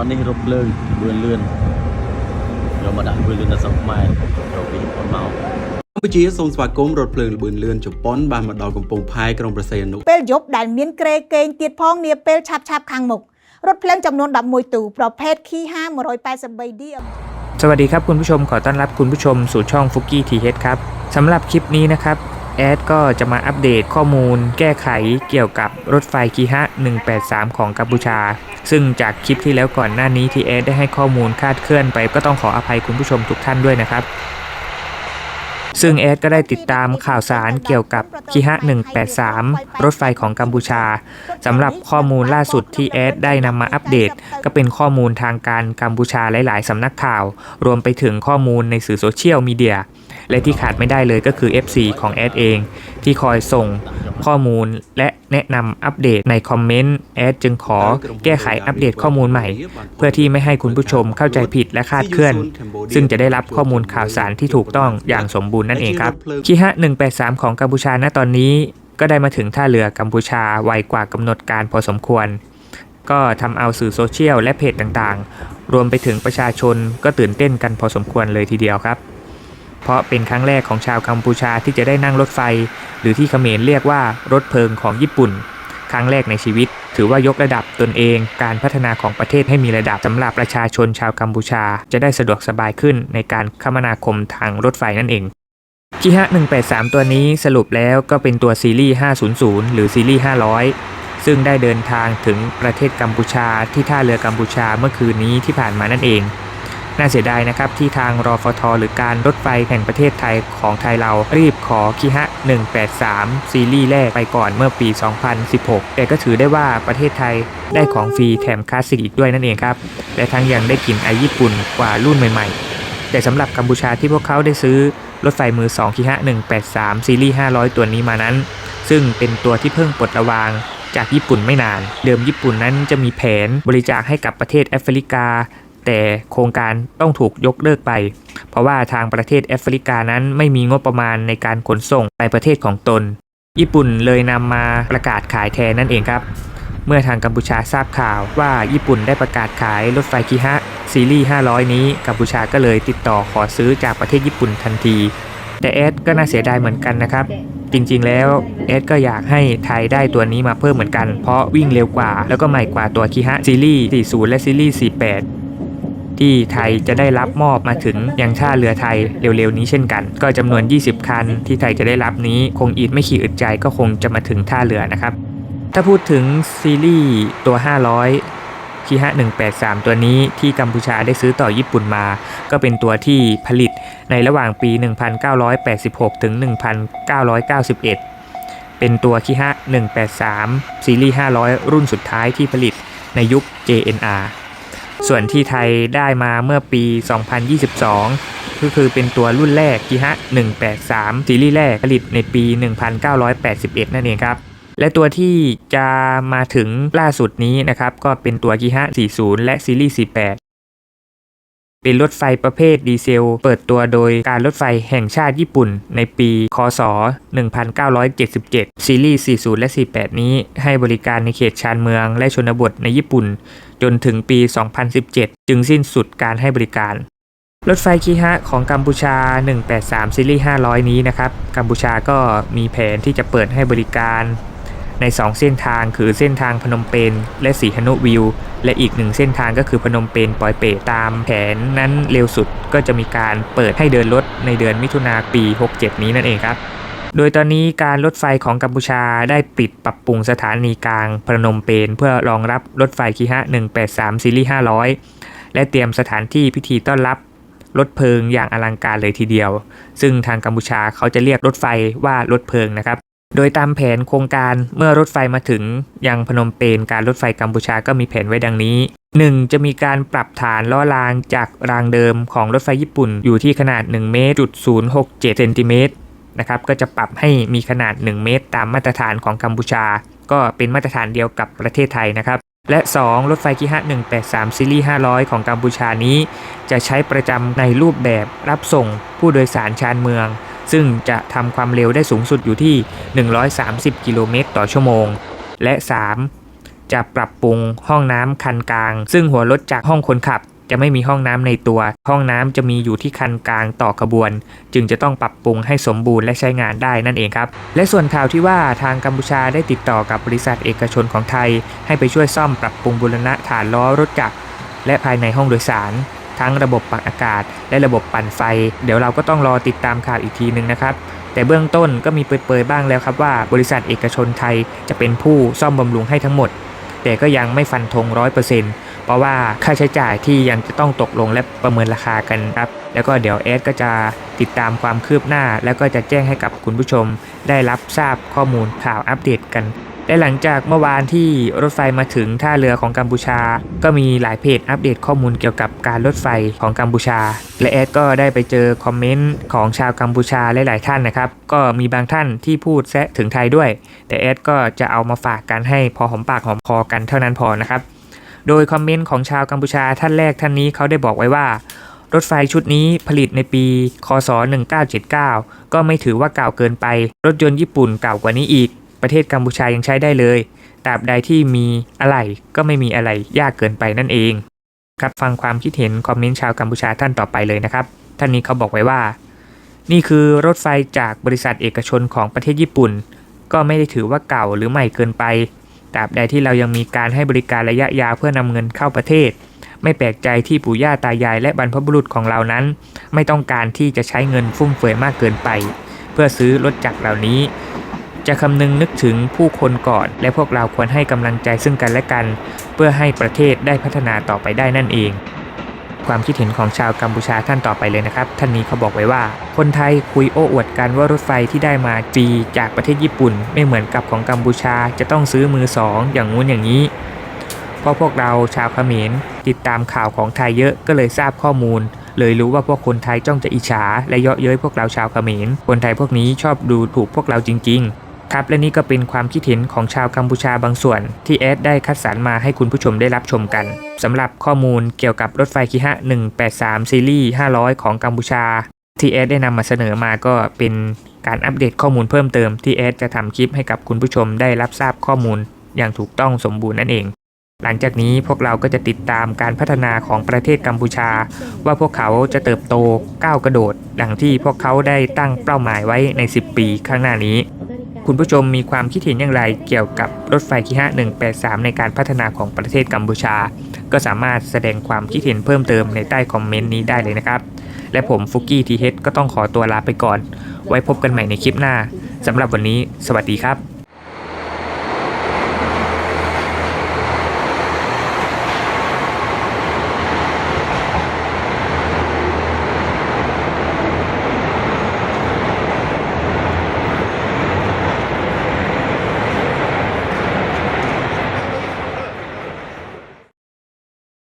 อนนี้รถเพลิงเบือนเลื่อนเรามาดักเบือนเลื่อนដល់ស្រុកខ្មែរเราពីคนเมา កម្ពុជាសូមស្វាគមន៍រថភ្លើងល្បឿនលឿនជប៉ុនបានមកដល់កំពង់ផែក្រុងប្រសេអនុ ពេលយប់ដែលមានក្រេកេងទៀតផងនាពេលឆាប់ឆាប់ៗខាងមុខរថភ្លើងចំនួន11ទូប្រភេទ Ki5 183D สวัสดีครับคุณผู้ชมขอต้อนรับคุณผู้ชมสู่ช่องฟุกกี้ทีเฮดครับสำหรับคลิปนี้นะครับ แอดก็จะมาอัปเดตข้อมูลแก้ไขเกี่ยวกับรถไฟคีฮะ 183 ของกัมพูชา ซึ่งจากคลิปที่แล้วก่อนหน้านี้ที่แอดได้ให้ข้อมูลคาดเคลื่อนไป ก็ต้องขออภัยคุณผู้ชมทุกท่านด้วยนะครับซึ่งแอดก็ได้ติดตามข่าวสารเกี่ยวกับคีฮะ 183 รถไฟของกัมพูชาสำหรับข้อมูลล่าสุดที่แอดได้นำมาอัปเดต ก็เป็นข้อมูลทางการกัมพูชาหลาย ๆสำนักข่าว รวมไปถึงข้อมูลในสื่อโซเชียลมีเดีย และที่ขาดไม่ได้เลยก็คือ FC ของแอดเอง ที่คอยส่งข้อมูลและแนะนำอัปเดตในคอมเมนต์แอดจึงขอแก้ไขอัปเดตข้อมูลใหม่ เพื่อที่ไม่ให้คุณผู้ชมเข้าใจผิดและคาดเคลื่อน ซึ่งจะได้รับข้อมูลข่าวสารที่ถูกต้องอย่างสมบูรณ์นั่นเองครับคีฮะ183 ของกัมพูชาณตอนนี้ก็ได้มาถึงท่าเรือกัมพูชาไวกว่ากำหนดการพอสมควร ก็ทำเอาสื่อโซเชียลและเพจต่างๆ รวมไปถึงประชาชนก็ตื่นเต้นกันพอสมควรเลยทีเดียวครับ เพราะเป็นครั้งแรกของชาวกัมพูชาที่จะได้นั่งรถไฟ หรือที่เขมรเรียกว่ารถเพลิงของญี่ปุ่น ครั้งแรกในชีวิต ถือว่ายกระดับตนเอง การพัฒนาของประเทศให้มีระดับสำหรับประชาชนชาวกัมพูชา จะได้สะดวกสบายขึ้นในการคมนาคมทางรถไฟนั่นเองคิฮะ183 ตัวนี้สรุปแล้วก็เป็นตัวซีรีส์ 500 หรือซีรีส์ 500 ซึ่งได้เดินทางถึงประเทศกัมพูชาที่ท่าเรือกัมพูชาเมื่อคืนนี้ที่ผ่านมานั่นเอง น่าเสียดายนะครับที่ทางรอฟทหรือการรถไฟแห่งประเทศไทยของไทยเรารีบขอคิฮะ 183 ซีรีส์แรกไปก่อนเมื่อปี 2016 แต่ก็ถือได้ว่าประเทศไทยได้ของฟรีแถมคลาสสิกอีกด้วยนั่นเองครับ และทั้งยังได้กลิ่นไอญี่ปุ่นกว่ารุ่นใหม่ๆ แต่สำหรับกัมพูชาที่พวกเขาได้ซื้อรถไฟมือ2คิฮะ 183 ซีรีส์ 500 ตัวนี้มานั้น ซึ่งเป็นตัวที่เพิ่งปลดระวางจากญี่ปุ่นไม่นาน เดิมญี่ปุ่นนั้นจะมีแผนบริจาคให้กับประเทศแอฟริกา แต่โครงการต้องถูกยกเลิกไป เพราะว่าทางประเทศแอฟริกานั้นไม่มีงบประมาณในการขนส่งไปประเทศของตน ญี่ปุ่นเลยนำมาประกาศขายแทนนั่นเองครับ เมื่อทางกัมพูชาทราบข่าวว่าญี่ปุ่นได้ประกาศขายรถไฟคิฮะซีรีส์ 500 นี้กัมพูชาก็เลยติดต่อขอซื้อจากประเทศญี่ปุ่นทันที แต่เอสก็น่าเสียดายเหมือนกันนะครับจริงๆ แล้วเอสก็อยากให้ไทยได้ตัวนี้มาเพิ่มเหมือนกัน เพราะวิ่งเร็วกว่า แล้วก็ใหม่กว่าตัวคิฮะซีรีส์ 40 และซีรีส์ 48 ที่ไทยจะได้รับมอบมาถึงยังท่าเรือไทยเร็วๆนี้เช่นกัน ก็จำนวน 20 คันที่ไทยจะได้รับนี้คงอีกไม่ขี่อึดใจก็คงจะมาถึงท่าเรือนะครับ ถ้าพูดถึงซีรีส์ตัว 500คีฮะ183 ตัวนี้ที่กัมพูชาได้ซื้อต่อญี่ปุ่นมา ก็เป็นตัวที่ผลิตในระหว่างปี 1986 ถึง 1991 เป็นตัวคีฮะ183 ซีรีส์ 500 รุ่นสุดท้ายที่ผลิตในยุค JNR ส่วนที่ไทยได้มาเมื่อปี 2022 ก็คือเป็นตัวรุ่นแรกคีฮะ 183 ซีรีส์แรกผลิตในปี 1981 นั่นเองครับ และตัวที่จะมาถึงล่าสุดนี้นะครับ ก็เป็นตัวกิฮะ 40 และซีรีส์ 48เป็นรถไฟประเภทดีเซล เปิดตัวโดยการรถไฟแห่งชาติญี่ปุ่น ในปี คศ 1977 ซีรีส์ 40 และ 48 นี้ให้บริการในเขตชานเมืองและชนบทในญี่ปุ่น จนถึงปี 2017 จึงสิ้นสุดการให้บริการ รถไฟคีฮะของกัมพูชา 183 ซีรีส์ 500 นี้นะครับ กัมพูชาก็มีแผนที่จะเปิดให้บริการใน 2 เส้นทางคือเส้นทางพนมเปญและสีหนุวิว และอีกหนึ่งเส้นทางก็คือพนมเปญปอยเปตตามแผนนั้นเร็วสุดก็จะมีการเปิดให้เดินรถในเดือนมิถุนาปี 67 นี้นั่นเองครับ โดยตอนนี้การรถไฟของกัมพูชาได้ปิดปรับปรุงสถานีกลางพนมเปญเพื่อรองรับรถไฟคีฮะ183ซีรีส์500 และเตรียมสถานที่พิธีต้อนรับรถเพลิงอย่างอลังการเลยทีเดียว ซึ่งทางกัมพูชาเขาจะเรียกรถไฟว่ารถเพลิงนะครับ โดยตามแผนโครงการเมื่อรถไฟมาถึงยังพนมเปญการรถไฟกัมพูชาก็มีแผนไว้ดังนี้ 1. จะมีการปรับฐานล้อรางจากรางเดิมของรถไฟญี่ปุ่นอยู่ที่ขนาด 1 เมตรจุด067เซนติเมตร นะครับก็จะปรับให้มีขนาด 1 เมตร ตามมาตรฐานของกัมพูชา ก็เป็นมาตรฐานเดียวกับประเทศไทยนะครับ และ 2. รถไฟคิฮะ183 ซีรีส์ 500 ของกัมพูชานี้ จะใช้ประจำในรูปแบบรับส่งผู้โดยสารชานเมือง ซึ่งจะทำความเร็วได้สูงสุดอยู่ที่ 130 กิโลเมตรต่อชั่วโมง และ 3. จะปรับปรุงห้องน้ำคันกลาง ซึ่งหัวรถจากห้องคนขับ จะไม่มีห้องน้ำในตัว ห้องน้ำจะมีอยู่ที่คันกลางต่อขบวน จึงจะต้องปรับปรุงให้สมบูรณ์และใช้งานได้นั่นเองครับ และส่วนข่าวที่ว่าทางกัมพูชาได้ติดต่อกับบริษัทเอกชนของไทย ให้ไปช่วยซ่อมปรับปรุงบูรณะฐานล้อรถจักรและภายในห้องโดยสาร ทั้งระบบปรับอากาศ และระบบปั่นไฟ เดี๋ยวเราก็ต้องรอติดตามข่าวอีกทีนึงนะครับแต่เบื้องต้นก็มีเปิดๆบ้างแล้วครับว่าบริษัทเอกชนไทยจะเป็นผู้ซ่อมบำรุงให้ทั้งหมด แต่ก็ยังไม่ฟันธงร้อยเปอร์เซ็นต์ ราะว่าค่าใช้จ่ายที่ยังจะต้องตกลงและประเมินราคากันครับ แล้วก็เดี๋ยวแอดก็จะติดตามความคืบหน้า แล้วก็จะแจ้งให้กับคุณผู้ชม ได้รับทราบข้อมูลข่าวอัปเดตกันและหลังจากเมื่อวานที่รถไฟมาถึงท่าเรือของกัมพูชา ก็มีหลายเพจอัปเดตข้อมูลเกี่ยวกับการรถไฟของกัมพูชา และแอดก็ได้ไปเจอคอมเมนต์ของชาวกัมพูชาหลายๆท่านนะครับ ก็มีบางท่านที่พูดแซะถึงไทยด้วย แต่แอดก็จะเอามาฝากกันให้พอหอมปากหอมคอกันเท่านั้นพอนะครับ โดยคอมเมนต์ของชาวกัมพูชาท่านแรกท่านนี้เขาได้บอกไว้ว่า รถไฟชุดนี้ผลิตในปี คศ 1979 ก็ไม่ถือว่าเก่าเกินไป รถยนต์ญี่ปุ่นเก่ากว่านี้อีก ประเทศกัมพูชายังใช้ได้เลยตราบใดที่มีอะไรก็ไม่มีอะไรยากเกินไปนั่นเอง ครับฟังความคิดเห็นคอมเมนต์ชาวกัมพูชาท่านต่อไปเลยนะครับ ท่านนี้เขาบอกไว้ว่า นี่คือรถไฟจากบริษัทเอกชนของประเทศญี่ปุ่น ก็ไม่ได้ถือว่าเก่าหรือใหม่เกินไป ตราบใดที่เรายังมีการให้บริการระยะยาวเพื่อนำเงินเข้าประเทศ ไม่แปลกใจที่ปู่ย่าตายายและบรรพบุรุษของเรานั้น ไม่ต้องการที่จะใช้เงินฟุ่มเฟือยมากเกินไป เพื่อซื้อรถจักรเหล่านี้ จะคำนึงนึกถึงผู้คนก่อน และพวกเราควรให้กำลังใจซึ่งกันและกัน เพื่อให้ประเทศได้พัฒนาต่อไปได้นั่นเอง ความคิดเห็นของชาวกัมพูชาท่านต่อไปเลยนะครับ ท่านนี้เขาบอกไว้ว่า คนไทยคุยโอ้อวดกันว่ารถไฟที่ได้มาฟรีจากประเทศญี่ปุ่น ไม่เหมือนกับของกัมพูชาจะต้องซื้อมือสองอย่างงู้นอย่างนี้เพราะพวกเราชาวเขมรติดตามข่าวของไทยเยอะก็เลยทราบข้อมูล เลยรู้ว่าพวกคนไทยจ้องจะอิจฉาและเยาะเย้ยพวกเราชาวเขมรคนไทยพวกนี้ชอบดูถูกพวกเราจริง ๆ ครับและนี่ก็เป็นความคิดเห็นของชาวกัมพูชาบางส่วน ที่แอดได้คัดสรรมาให้คุณผู้ชมได้รับชมกันสำหรับข้อมูลเกี่ยวกับรถไฟคิฮะ 183 ซีรีส์ 500 ของกัมพูชา ที่แอดได้นำมาเสนอมาก็เป็นการอัปเดตข้อมูลเพิ่มเติมที่แอดจะทำคลิปให้กับคุณผู้ชมได้รับทราบข้อมูล อย่างถูกต้องสมบูรณ์นั่นเอง หลังจากนี้พวกเราก็จะติดตามการพัฒนาของประเทศกัมพูชา ว่าพวกเขาจะเติบโตก้าวกระโดด ดังที่พวกเขาได้ตั้งเป้าหมายไว้ใน 10 ปีข้างหน้านี้ คุณผู้ชมมีความคิดเห็นอย่างไรเกี่ยวกับรถไฟคิฮะ183 ในการพัฒนาของประเทศกัมพูชา ก็สามารถแสดงความคิดเห็นเพิ่มเติมในใต้คอมเมนต์นี้ได้เลยนะครับ และผมฟุกกี้ทีเฮดก็ต้องขอตัวลาไปก่อน ไว้พบกันใหม่ในคลิปหน้าสำหรับวันนี้ สวัสดีครับ